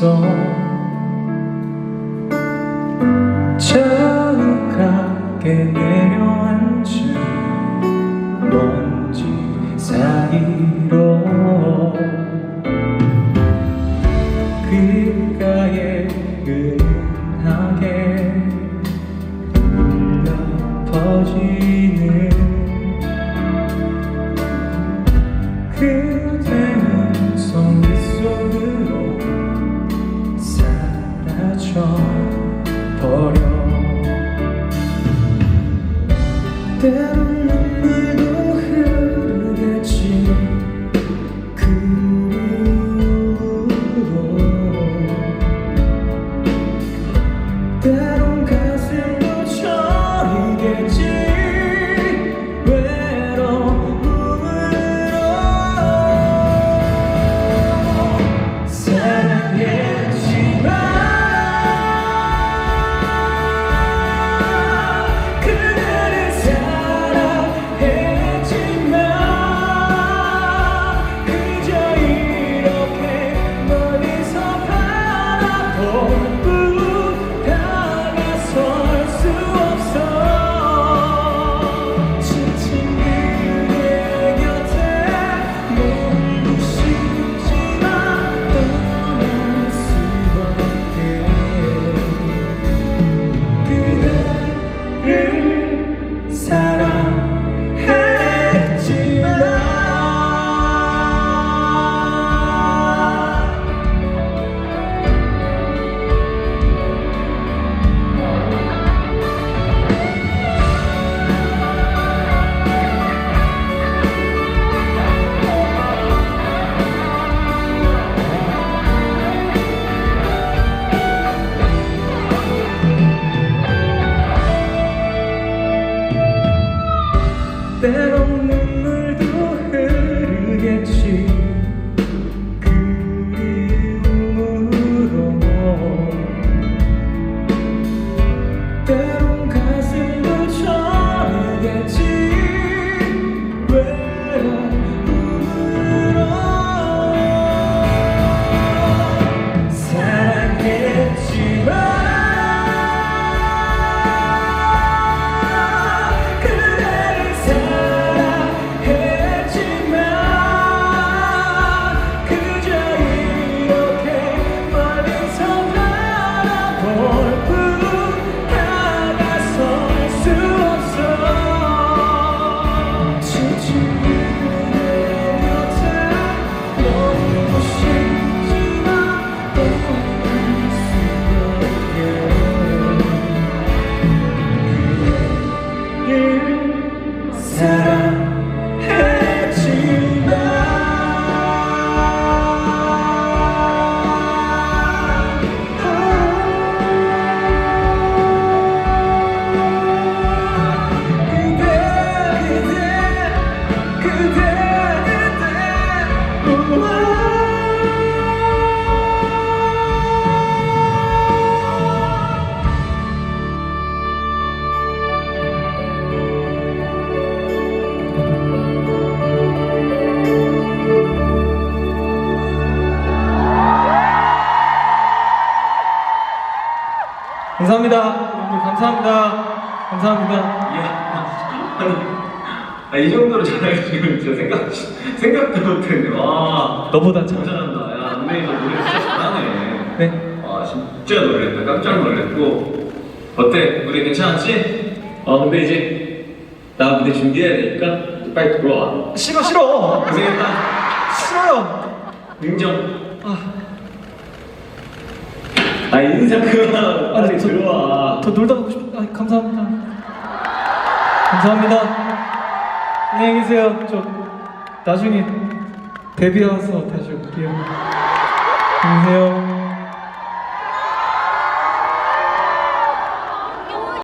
내렸어 차갑게 내려앉은 먼지 사이로 귓가에 은하게 울려 퍼지는 그 때 감사합니다. 여러분 감사합니다. 감사합니다. 이야. 아, 이 정도로 잘할 줄은 진짜 생각, 생각도 못했네. 와. 너보다 잘. 잘한다. 야, 너 노래 진짜 잘하네. 네. 와, 진짜 놀랬다. 깜짝 놀랬고. 어때? 우리 괜찮았지? 어, 근데 이제 나 무대 준비해야 되니까 빨리 들어와. 싫어 싫어. 고생했다. 싫어요. 인정. 아, 아, 인사 그만. 아니, 빨리 저- 들어와. 더 놀다 가고 싶. 아, 감사합니다. 감사합니다. 안녕히 계세요. 저 나중에 데뷔해서 다시 올게요. 안녕히 계세요.